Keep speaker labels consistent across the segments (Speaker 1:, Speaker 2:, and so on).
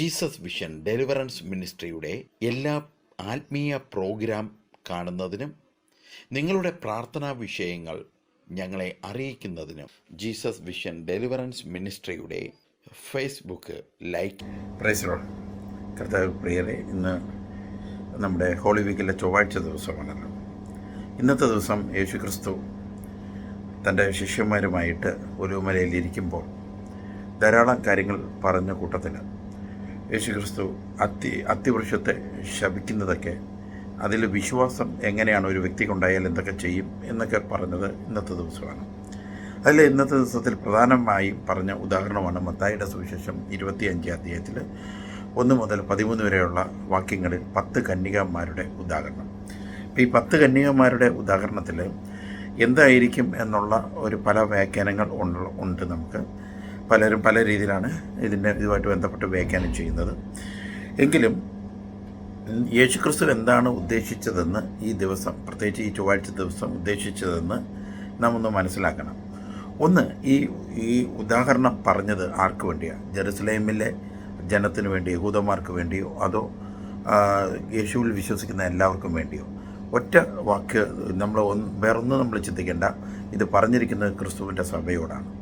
Speaker 1: Jesus vision deliverance മിനിസ്ട്രിയുടെ എല്ലാ ആത്മീയ programme കാണുന്നതിനും നിങ്ങളുടെ പ്രാർത്ഥനാ വിഷയങ്ങൾ ഞങ്ങളെ അറിയിക്കുന്നതിനും ജീസസ് വിഷൻ ഡെലിവറൻസ് മിനിസ്ട്രിയുടെ ഫേസ്ബുക്ക് ലൈക്ക്
Speaker 2: പ്രൈസറോൾ കർത്താവ് പ്രിയരെ ഇന്ന് നമ്മുടെ ഹോളി വീക്കിലെ ചൊവ്വാഴ്ച ദിവസമാണല്ലോ. ഇന്നത്തെ ദിവസം യേശു ക്രിസ്തു തന്റെ ശിഷ്യന്മാരുമായിട്ട് ഒരു മലയിൽ ഇരിക്കുമ്പോൾ ധാരാളം കാര്യങ്ങൾ പറഞ്ഞ കൂട്ടത്തിൽ യേശു ക്രിസ്തു അത്തി അത്തിവൃക്ഷത്തെ ശപിക്കുന്നതൊക്കെ അതിൽ വിശ്വാസം എങ്ങനെയാണ് ഒരു വ്യക്തിക്കുണ്ടായാൽ എന്തൊക്കെ ചെയ്യും എന്നൊക്കെ പറഞ്ഞത് ഇന്നത്തെ ദിവസമാണ്. അതിൽ ഇന്നത്തെ ദിവസത്തിൽ പ്രധാനമായും പറഞ്ഞ ഉദാഹരണമാണ് മത്തായിയുടെ സുവിശേഷം ഇരുപത്തിയഞ്ച് അധ്യായത്തിൽ ഒന്ന് മുതൽ പതിമൂന്ന് വരെയുള്ള വാക്യങ്ങളിൽ പത്ത് കന്യകന്മാരുടെ ഉദാഹരണം. ഈ പത്ത് കന്യകന്മാരുടെ ഉദാഹരണത്തിൽ എന്തായിരിക്കും എന്നുള്ള ഒരു പല വ്യാഖ്യാനങ്ങൾ ഉണ്ട് നമുക്ക്. പലരും പല രീതിയിലാണ് ഇതിന്റെ ഇതുമായിട്ട് ബന്ധപ്പെട്ട് വ്യാഖ്യാനം ചെയ്യുന്നത്. എങ്കിലും യേശുക്രിസ്തു എന്താണ് ഉദ്ദേശിച്ചതെന്ന് ഈ ദിവസം പ്രത്യേകിച്ച് ഈ ചൊവ്വാഴ്ച ദിവസം ഉദ്ദേശിച്ചതെന്ന് നാം ഒന്ന് മനസ്സിലാക്കണം. ഒന്ന് ഈ ഈ ഉദാഹരണം പറഞ്ഞത് ആർക്ക് വേണ്ടിയാണ് ജെറുസലേമിലെ ജനത്തിന് വേണ്ടി യഹൂദന്മാർക്ക് വേണ്ടിയോ അതോ യേശുവിൽ വിശ്വസിക്കുന്ന എല്ലാവർക്കും വേണ്ടിയോ? ഒറ്റ വാക്ക് നമ്മൾ ഒന്ന് വേറൊന്നും നമ്മൾ ചിന്തിക്കേണ്ട. ഇത് പറഞ്ഞിരിക്കുന്നത് ക്രിസ്തുവിന്റെ സഭയോടാണ്.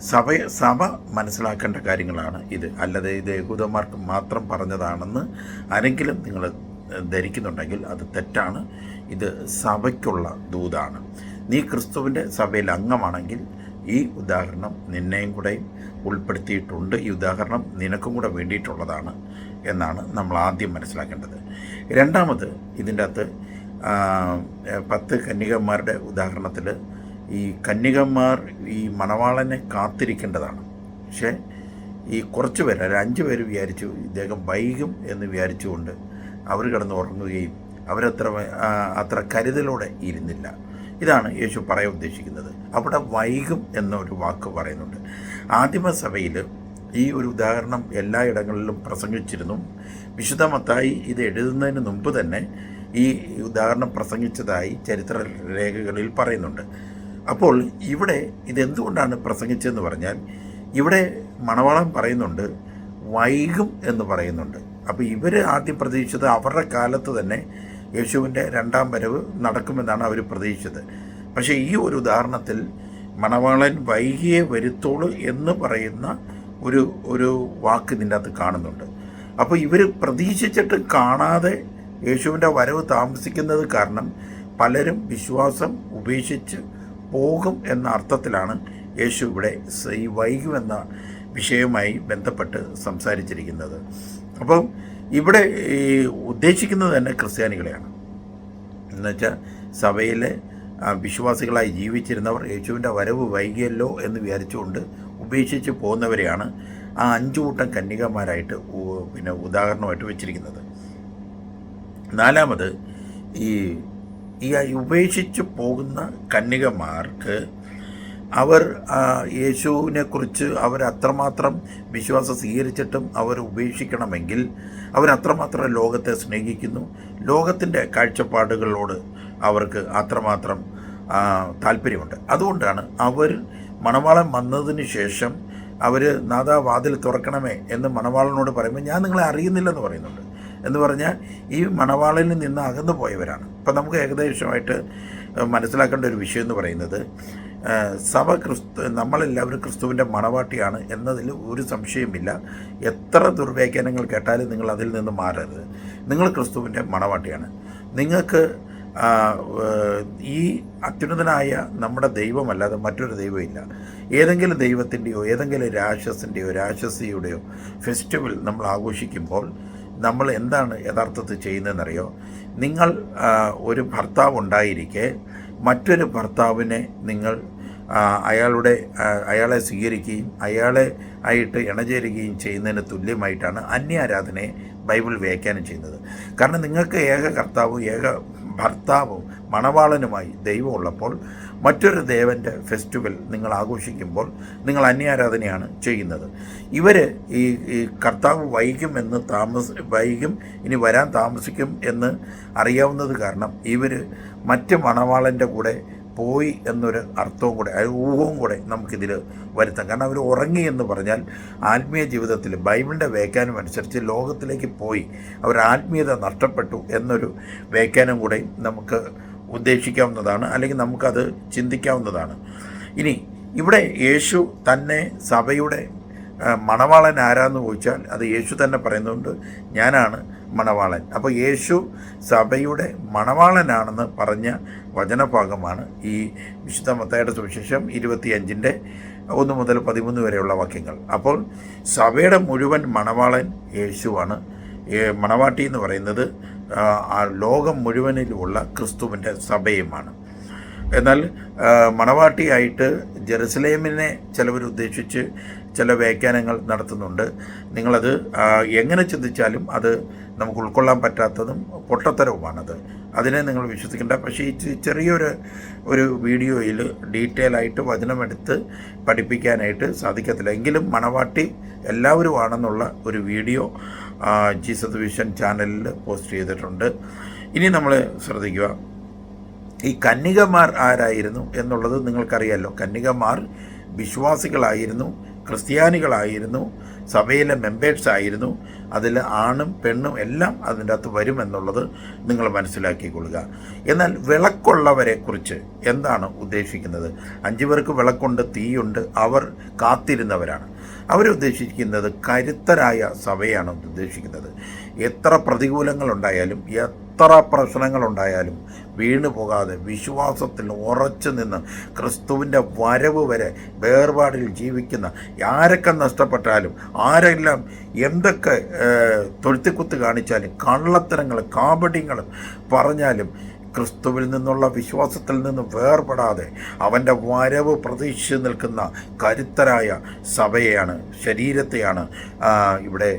Speaker 2: സഭ സഭ മനസ്സിലാക്കേണ്ട കാര്യങ്ങളാണ് ഇത്. അല്ലാതെ ഇത് യഹൂദന്മാർക്ക് മാത്രം പറഞ്ഞതാണെന്ന് ആരെങ്കിലും നിങ്ങൾ ധരിക്കുന്നുണ്ടെങ്കിൽ അത് തെറ്റാണ്. ഇത് സഭയ്ക്കുള്ള ദൂതാണ്. നീ ക്രിസ്തുവിന്റെ സഭയിൽ അംഗമാണെങ്കിൽ ഈ ഉദാഹരണം നിന്നെയും കൂടെ ഉൾപ്പെടുത്തിയിട്ടുണ്ട്. ഈ ഉദാഹരണം നിനക്കും കൂടെ വേണ്ടിയിട്ടുള്ളതാണ് എന്നാണ് നമ്മൾ ആദ്യം മനസ്സിലാക്കേണ്ടത്. രണ്ടാമത് ഇതിന്റെ അകത്ത് പത്ത് കന്യകന്മാരുടെ ഉദാഹരണത്തിൽ ഈ കന്യകന്മാർ ഈ മണവാളനെ കാത്തിരിക്കേണ്ടതാണ്. പക്ഷേ ഈ കുറച്ച് പേര് ഒരു അഞ്ച് പേര് വിചാരിച്ചു ഇദ്ദേഹം വൈകും എന്ന് വിചാരിച്ചുകൊണ്ട് അവർ കിടന്ന് ഉറങ്ങുകയും അവരത്ര അത്ര കരുതലോടെ ഇരുന്നില്ല. ഇതാണ് യേശു പറയാൻ ഉദ്ദേശിക്കുന്നത്. അവിടെ വൈകും എന്നൊരു വാക്ക് പറയുന്നുണ്ട്. ആദിമസഭയിൽ ഈ ഒരു ഉദാഹരണം എല്ലായിടങ്ങളിലും പ്രസംഗിച്ചിരുന്നു. വിശുദ്ധ മത്തായി ഇത് എഴുതുന്നതിന് മുമ്പ് തന്നെ ഈ ഉദാഹരണം പ്രസംഗിച്ചതായി ചരിത്ര രേഖകളിൽ പറയുന്നുണ്ട്. അപ്പോൾ ഇവിടെ ഇതെന്തുകൊണ്ടാണ് പ്രസംഗിച്ചതെന്ന് പറഞ്ഞാൽ ഇവിടെ മണവാളം പറയുന്നുണ്ട് വൈകും എന്ന് പറയുന്നുണ്ട്. അപ്പോൾ ഇവർ ആദ്യം പ്രതീക്ഷിച്ചത് അവരുടെ കാലത്ത് തന്നെ യേശുവിന്റെ രണ്ടാം വരവ് നടക്കുമെന്നാണ് അവർ പ്രതീക്ഷിച്ചത്. പക്ഷേ ഈ ഒരു ഉദാഹരണത്തിൽ മണവാളൻ വൈകിയേ വരുത്തോളൂ എന്ന് പറയുന്ന ഒരു ഒരു വാക്ക് ഇതിന്റെ അകത്ത് കാണുന്നുണ്ട്. അപ്പോൾ ഇവർ പ്രതീക്ഷിച്ചിട്ട് കാണാതെ യേശുവിന്റെ വരവ് താമസിക്കുന്നത് കാരണം പലരും വിശ്വാസം ഉപേക്ഷിച്ച് പോകും എന്ന അർത്ഥത്തിലാണ് യേശു ഇവിടെ ഈ വൈകുമെന്ന വിഷയവുമായി ബന്ധപ്പെട്ട് സംസാരിച്ചിരിക്കുന്നത്. അപ്പം ഇവിടെ ഈ ഉദ്ദേശിക്കുന്നത് തന്നെ ക്രിസ്ത്യാനികളെയാണ്. എന്നുവെച്ചാൽ സഭയിലെ വിശ്വാസികളായി ജീവിച്ചിരുന്നവർ യേശുവിന്റെ വരവ് വൈകിയല്ലോ എന്ന് വിചാരിച്ചുകൊണ്ട് ഉപേക്ഷിച്ച് പോകുന്നവരെയാണ് ആ അഞ്ചു കൂട്ടം കന്യകമാരായിട്ട് പിന്നെ ഉദാഹരണമായിട്ട് വെച്ചിരിക്കുന്നത്. നാലാമത് ഈ ഈ ഉപേക്ഷിച്ച് പോകുന്ന കന്യകമാർക്ക് അവർ യേശുവിനെ യേശുവിനെക്കുറിച്ച് അവർ അത്രമാത്രം വിശ്വാസം സ്വീകരിച്ചിട്ടും അവർ ഉപേക്ഷിക്കണമെങ്കിൽ അവർ അത്രമാത്രം ലോകത്തെ സ്നേഹിക്കുന്നു. ലോകത്തിന്റെ കാഴ്ചപ്പാടുകളോട് അവർക്ക് അത്രമാത്രം താല്പര്യമുണ്ട്. അതുകൊണ്ടാണ് അവർ മണവാളം വന്നതിന് ശേഷം അവർ നാദാ വാതിൽ തുറക്കണമേ എന്ന് മണവാളനോട് പറയുമ്പോൾ ഞാൻ നിങ്ങളെ അറിയുന്നില്ലെന്ന് പറയുന്നുണ്ട്. എന്ന് പറഞ്ഞാൽ ഈ മണവാളയിൽ നിന്ന് അകന്നു പോയവരാണ്. അപ്പം നമുക്ക് ഏകദേശമായിട്ട് മനസ്സിലാക്കേണ്ട ഒരു വിഷയം എന്ന് പറയുന്നത് സഭ ക്രിസ്തു നമ്മളെല്ലാവരും ക്രിസ്തുവിന്റെ മണവാട്ടിയാണ് എന്നതിൽ ഒരു സംശയമില്ല എത്ര ദുർവ്യാഖ്യാനങ്ങൾ കേട്ടാലും നിങ്ങൾ അതിൽ നിന്ന് മാറരുത്. നിങ്ങൾ ക്രിസ്തുവിന്റെ മണവാട്ടിയാണ്. നിങ്ങൾക്ക് ഈ അത്യുന്നതനായ നമ്മുടെ ദൈവമല്ലാതെ മറ്റൊരു ദൈവമില്ല. ഏതെങ്കിലും ദൈവത്തിന്റെയോ ഏതെങ്കിലും രാക്ഷസിന്റെയോ രാക്ഷസിയുടെയോ ഫെസ്റ്റിവൽ നമ്മൾ ആഘോഷിക്കുമ്പോൾ നമ്മൾ എന്താണ് യഥാർത്ഥത്തിൽ ചെയ്യുന്നതെന്നറിയോ? നിങ്ങൾ ഒരു ഭർത്താവ് ഉണ്ടായിരിക്കെ മറ്റൊരു ഭർത്താവിനെ നിങ്ങൾ അയാളുടെ അയാളെ സ്വീകരിക്കുകയും അയാളെ ആയിട്ട് ഇണചേരുകയും ചെയ്യുന്നതിന് തുല്യമായിട്ടാണ് അന്യാരാധനയെ ബൈബിൾ വ്യാഖ്യാനം ചെയ്യുന്നത്. കാരണം നിങ്ങൾക്ക് ഏക കർത്താവും ഏക ഭർത്താവും മണവാളനുമായി ദൈവമുള്ളപ്പോൾ മറ്റൊരു ദേവന്റെ ഫെസ്റ്റിവൽ നിങ്ങൾ ആഘോഷിക്കുമ്പോൾ നിങ്ങൾ അന്യാരാധനയാണ് ചെയ്യുന്നത്. ഇവർ ഈ ഈ കർത്താവ് വൈകും എന്ന് താമസ വൈകും ഇനി വരാൻ താമസിക്കും എന്ന് അറിയാവുന്നത് കാരണം ഇവർ മറ്റ് മണവാളന്റെ കൂടെ പോയി എന്നൊരു അർത്ഥവും കൂടെ ഊഹവും കൂടെ നമുക്കിതിൽ വരുത്താം. കാരണം അവർ ഉറങ്ങി എന്ന് പറഞ്ഞാൽ ആത്മീയ ജീവിതത്തിൽ ബൈബിളിന്റെ വ്യാഖ്യാനം അനുസരിച്ച് ലോകത്തിലേക്ക് പോയി അവർ ആത്മീയത നഷ്ടപ്പെട്ടു എന്നൊരു വ്യാഖ്യാനം കൂടെ നമുക്ക് ഉദ്ദേശിക്കാവുന്നതാണ് അല്ലെങ്കിൽ നമുക്കത് ചിന്തിക്കാവുന്നതാണ്. ഇനി ഇവിടെ യേശു തന്നെ സഭയുടെ മണവാളൻ ആരാന്ന് ചോദിച്ചാൽ അത് യേശു തന്നെ പറയുന്നുണ്ട് ഞാനാണ് മണവാളൻ. അപ്പോൾ യേശു സഭയുടെ മണവാളനാണെന്ന് പറഞ്ഞ വചനഭാഗമാണ് ഈ വിശുദ്ധ മത്തയുടെ സുവിശേഷം ഇരുപത്തിയഞ്ചിന്റെ ഒന്ന് മുതൽ പതിമൂന്ന് വരെയുള്ള വാക്യങ്ങൾ. അപ്പോൾ സഭയുടെ മുഴുവൻ മണവാളൻ യേശുവാണ്. മണവാട്ടി എന്ന് പറയുന്നത് ലോകം മുഴുവനിലുമുള്ള ക്രിസ്തുവിന്റെ സഭയുമാണ്. എന്നാൽ ആ, മണവാട്ടിയായിട്ട് ജെറുസലേമിനെ ചിലവരുദ്ദേശിച്ച് ചില വ്യാഖ്യാനങ്ങൾ നടത്തുന്നുണ്ട്. നിങ്ങളത് ആ, എങ്ങനെ ചിന്തിച്ചാലും അത് നമുക്ക് ഉൾക്കൊള്ളാൻ പറ്റാത്തതും പൊട്ടത്തരവുമാണത്. അതിനെ നിങ്ങൾ വിശ്വസിക്കേണ്ട. പക്ഷേ ഈ ചെറിയൊരു ഒരു വീഡിയോയിൽ ഡീറ്റെയിൽ ആയിട്ട് വചനമെടുത്ത് പഠിപ്പിക്കാനായിട്ട് സാധിക്കത്തില്ല. എങ്കിലും മണവാട്ടി എല്ലാവരും ആണെന്നുള്ള ഒരു വീഡിയോ ആ, ജീസസ് വിഷൻ ചാനലിൽ പോസ്റ്റ് ചെയ്തിട്ടുണ്ട്. ഇനി നമ്മൾ ശ്രദ്ധിക്കുക. ഈ കന്യകമാർ ആരായിരുന്നു എന്നുള്ളത് നിങ്ങൾക്കറിയാമല്ലോ കന്യകമാർ വിശ്വാസികളായിരുന്നു ക്രിസ്ത്യാനികളായിരുന്നു സഭയിലെ മെമ്പേഴ്സ് ആയിരുന്നു. അതിൽ ആണും പെണ്ണും എല്ലാം അതിന്റെ അകത്ത് വരുമെന്നുള്ളത് നിങ്ങൾ മനസ്സിലാക്കിക്കൊള്ളുക. എന്നാൽ വിളക്കുള്ളവരെ കുറിച്ച് എന്താണ് ഉദ്ദേശിക്കുന്നത്? അഞ്ചു പേർക്ക് വിളക്കുണ്ട് തീയുണ്ട് അവർ കാത്തിരുന്നവരാണ്. അവരുദ്ദേശിക്കുന്നത് കരുത്തരായ സഭയാണ് ഉദ്ദേശിക്കുന്നത്. എത്ര പ്രതികൂലങ്ങളുണ്ടായാലും എത്ര പ്രശ്നങ്ങളുണ്ടായാലും വീണു പോകാതെ വിശ്വാസത്തിൽ ഉറച്ചു നിന്ന് ക്രിസ്തുവിന്റെ വരവ് വരെ വേർപാടിൽ ജീവിക്കുന്ന ആരൊക്കെ നഷ്ടപ്പെട്ടാലും ആരെല്ലാം എന്തൊക്കെ തൊഴുത്തിക്കുത്ത് കാണിച്ചാലും കള്ളത്തരങ്ങൾ കാപട്യങ്ങൾ പറഞ്ഞാലും ക്രിസ്തുവിൽ നിന്നുള്ള വിശ്വാസത്തിൽ നിന്ന് വേർപെടാതെ അവന്റെ വരവ് പ്രതീക്ഷിച്ച് നിൽക്കുന്ന കരുത്തരായ സഭയെയാണ് ശരീരത്തെയാണ് ഇവിടെ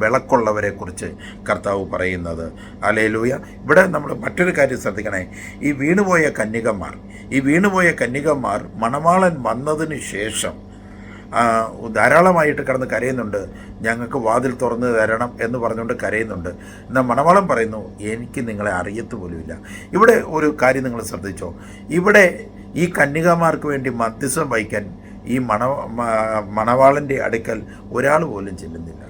Speaker 2: വിളക്കുള്ളവരെ കുറിച്ച് കർത്താവ് പറയുന്നത്. അലേലൂയ ഇവിടെ നമ്മൾ മറ്റൊരു കാര്യം ശ്രദ്ധിക്കണേ. ഈ വീണുപോയ കന്യകന്മാർ ഈ വീണുപോയ കന്യകന്മാർ മണവാളൻ വന്നതിന് ശേഷം ധാരാളമായിട്ട് കിടന്ന് കരയുന്നുണ്ട്. ഞങ്ങൾക്ക് വാതിൽ തുറന്ന് തരണം എന്ന് പറഞ്ഞുകൊണ്ട് കരയുന്നുണ്ട്. എന്നാൽ മണവാളം പറയുന്നു എനിക്ക് നിങ്ങളെ അറിയത്ത് പോലുമില്ല. ഇവിടെ ഒരു കാര്യം നിങ്ങൾ ശ്രദ്ധിച്ചോ. ഇവിടെ ഈ കന്യകമാർക്ക് വേണ്ടി മധ്യസ്ഥം വഹിക്കാൻ ഈ മണ മണവാളന്റെ അടുക്കൽ ഒരാൾ പോലും ചെല്ലുന്നില്ല.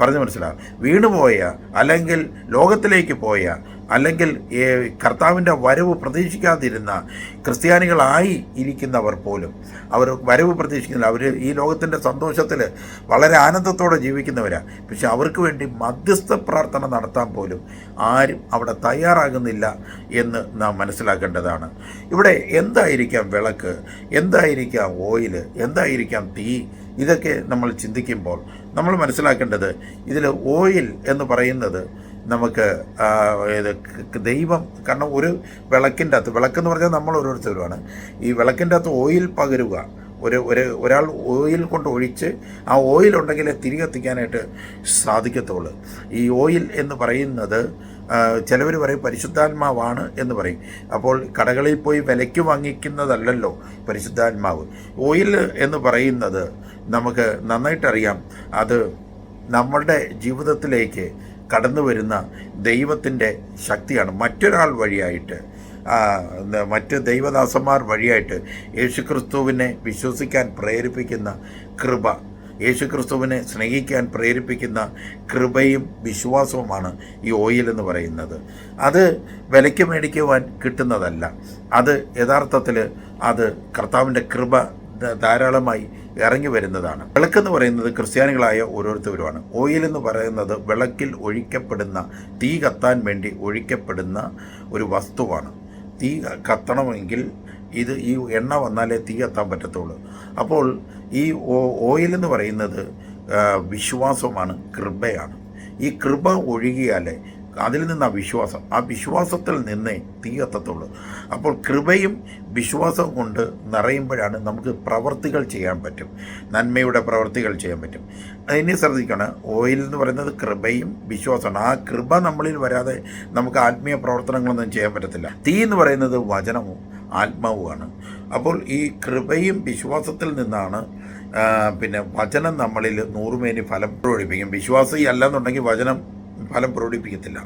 Speaker 2: പറഞ്ഞു മനസ്സിലാവും വീണുപോയ അല്ലെങ്കിൽ ലോകത്തിലേക്ക് പോയ അല്ലെങ്കിൽ കർത്താവിന്റെ വരവ് പ്രതീക്ഷിക്കാതിരുന്ന ക്രിസ്ത്യാനികളായി ഇരിക്കുന്നവർ പോലും. അവർ വരവ് പ്രതീക്ഷിക്കുന്നില്ല. അവർ ഈ ലോകത്തിന്റെ സന്തോഷത്തിൽ വളരെ ആനന്ദത്തോടെ ജീവിക്കുന്നവരാണ് പക്ഷെ അവർക്ക് വേണ്ടി മധ്യസ്ഥ പ്രാർത്ഥന നടത്താൻ പോലും ആരും അവിടെ തയ്യാറാകുന്നില്ല എന്ന് നാം മനസ്സിലാക്കേണ്ടതാണ്. ഇവിടെ എന്തായിരിക്കാം വിളക്ക്? എന്തായിരിക്കാം ഓയിൽ? എന്തായിരിക്കാം തീ? ഇതൊക്കെ നമ്മൾ ചിന്തിക്കുമ്പോൾ നമ്മൾ മനസ്സിലാക്കേണ്ടത് ഇതിൽ ഓയിൽ എന്ന് പറയുന്നത് നമുക്ക് ഇത് ദൈവം കാരണം ഒരു വിളക്കിന്റെ അകത്ത് വിളക്കെന്ന് പറഞ്ഞാൽ നമ്മൾ ഓരോരുത്തരുമാണ്. ഈ വിളക്കിന്റെ അകത്ത് ഓയിൽ പകരുക. ഒരു ഒരു ഒരാൾ ഓയിൽ കൊണ്ട് ഒഴിച്ച് ആ ഓയിൽ ഉണ്ടെങ്കിലേ തിരി കത്തിക്കാനായിട്ട് സാധിക്കത്തുള്ളൂ. ഈ ഓയിൽ എന്ന് പറയുന്നത് ചിലവർ പറയും പരിശുദ്ധാത്മാവാണ് എന്ന് പറയും. അപ്പോൾ കടകളിൽ പോയി വിലയ്ക്ക് വാങ്ങിക്കുന്നതല്ലല്ലോ പരിശുദ്ധാത്മാവ്. ഓയിൽ എന്ന് പറയുന്നത് നമുക്ക് നന്നായിട്ടറിയാം. അത് നമ്മളുടെ ജീവിതത്തിലേക്ക് കടന്നു വരുന്ന ദൈവത്തിന്റെ ശക്തിയാണ്. മറ്റൊരാൾ വഴിയായിട്ട് മറ്റ് ദൈവദാസന്മാർ വഴിയായിട്ട് യേശുക്രിസ്തുവിനെ വിശ്വസിക്കാൻ പ്രേരിപ്പിക്കുന്ന കൃപ യേശുക്രിസ്തുവിനെ സ്നേഹിക്കാൻ പ്രേരിപ്പിക്കുന്ന കൃപയും വിശ്വാസവുമാണ് ഈ ഓയിൽ എന്ന് പറയുന്നത്. അത് വിലയ്ക്ക് മേടിക്കുവാൻ കിട്ടുന്നതല്ല. അത് യഥാർത്ഥത്തിൽ അത് കർത്താവിന്റെ കൃപ ധാരാളമായി ഇറങ്ങി വരുന്നതാണ്. വിളക്കെന്ന് പറയുന്നത് ക്രിസ്ത്യാനികളായ ഓരോരുത്തരുമാണ്. ഓയിൽ എന്ന് പറയുന്നത് വിളക്കിൽ ഒഴിക്കപ്പെടുന്ന തീ കത്താൻ വേണ്ടി ഒഴിക്കപ്പെടുന്ന ഒരു വസ്തുവാണ്. തീ കത്തണമെങ്കിൽ ഇത് ഈ എണ്ണ വന്നാലേ തീ കത്താൻ പറ്റത്തുള്ളൂ. അപ്പോൾ ഈ ഓയിൽ എന്ന് പറയുന്നത് വിശ്വാസമാണ് കൃപയാണ്. ഈ കൃപ ഒഴുകിയാലേ അതിൽ നിന്ന് ആ വിശ്വാസം. ആ വിശ്വാസത്തിൽ നിന്നേ തീ എത്തത്തുള്ളൂ. അപ്പോൾ കൃപയും വിശ്വാസവും കൊണ്ട് നിറയുമ്പോഴാണ് നമുക്ക് പ്രവർത്തികൾ ചെയ്യാൻ പറ്റും. നന്മയുടെ പ്രവർത്തികൾ ചെയ്യാൻ പറ്റും. അതിനെ ശ്രദ്ധിക്കണം ഓയിൽ എന്ന് പറയുന്നത് കൃപയും വിശ്വാസമാണ്. ആ കൃപ നമ്മളിൽ വരാതെ നമുക്ക് ആത്മീയ പ്രവർത്തനങ്ങളൊന്നും ചെയ്യാൻ പറ്റത്തില്ല. തീ എന്ന് പറയുന്നത് വചനവും ആത്മാവുമാണ്. അപ്പോൾ ഈ കൃപയും വിശ്വാസത്തിൽ നിന്നാണ് പിന്നെ വചനം നമ്മളിൽ നൂറുമേനി ഫലം പ്രകടിപ്പിക്കും വിശ്വാസി അല്ലെന്നുണ്ടെങ്കിൽ വചനം ഫലം പ്രകടിപ്പിക്കത്തില്ല.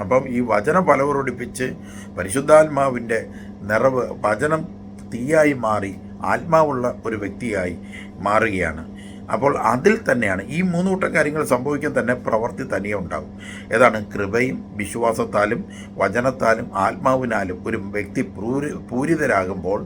Speaker 2: അപ്പം ഈ വചനം ഫലപ്രകടിപ്പിച്ച് പരിശുദ്ധാത്മാവിന്റെ നിറവ് വചനം തീയായി മാറി ആത്മാവുള്ള ഒരു വ്യക്തിയായി മാറുകയാണ്. അപ്പോൾ അതിൽ തന്നെയാണ് ഈ മൂന്ന് കൂട്ടം കാര്യങ്ങൾ സംഭവിക്കാൻ തന്നെ പ്രവൃത്തി തനിയെ ഉണ്ടാകും ഏതാണ്? കൃപയും വിശ്വാസത്താലും വചനത്താലും ആത്മാവിനാലും ഒരു വ്യക്തി പൂരി പൂരിതരാകുമ്പോൾ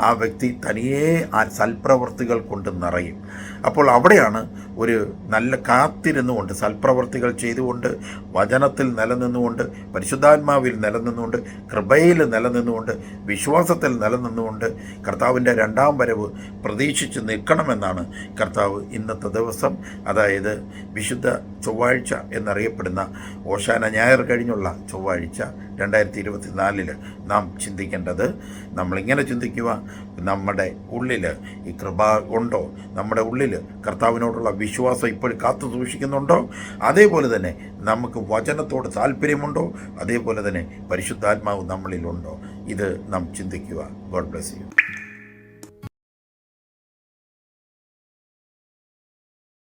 Speaker 2: ആ വ്യക്തി തനിയെ ആ സൽപ്രവർത്തികൾ കൊണ്ട് നിറയും. അപ്പോൾ അവിടെയാണ് ഒരു നല്ല കാത്തിരുന്നുകൊണ്ട് സൽപ്രവർത്തികൾ ചെയ്തുകൊണ്ട് വചനത്തിൽ നിലനിന്നുകൊണ്ട് പരിശുദ്ധാത്മാവിൽ നിലനിന്നുകൊണ്ട് കൃപയിൽ നിലനിന്നുകൊണ്ട് വിശ്വാസത്തിൽ നിലനിന്നുകൊണ്ട് കർത്താവിന്റെ രണ്ടാം വരവ് പ്രതീക്ഷിച്ച് നിൽക്കണമെന്നാണ് കർത്താവ് ഇന്നത്തെ ദിവസം അതായത് വിശുദ്ധ ചൊവ്വാഴ്ച എന്നറിയപ്പെടുന്ന ഓശാന ഞായർ കഴിഞ്ഞുള്ള ചൊവ്വാഴ്ച രണ്ടായിരത്തി ഇരുപത്തിനാലിൽ നാം ചിന്തിക്കേണ്ടത് നമ്മളിങ്ങനെ ചിന്തിക്കുക നമ്മുടെ ഉള്ളിൽ ഈ കൃപ ഉണ്ടോ? നമ്മുടെ ഉള്ളിൽ കർത്താവിനോടുള്ള വിശ്വാസം ഇപ്പോഴും കാത്തു സൂക്ഷിക്കുന്നുണ്ടോ? അതേപോലെ തന്നെ നമുക്ക് വചനത്തോട് താല്പര്യമുണ്ടോ? അതേപോലെ തന്നെ പരിശുദ്ധാത്മാവ് നമ്മളിലുണ്ടോ? ഇത് നാം ചിന്തിക്കുക. God bless you.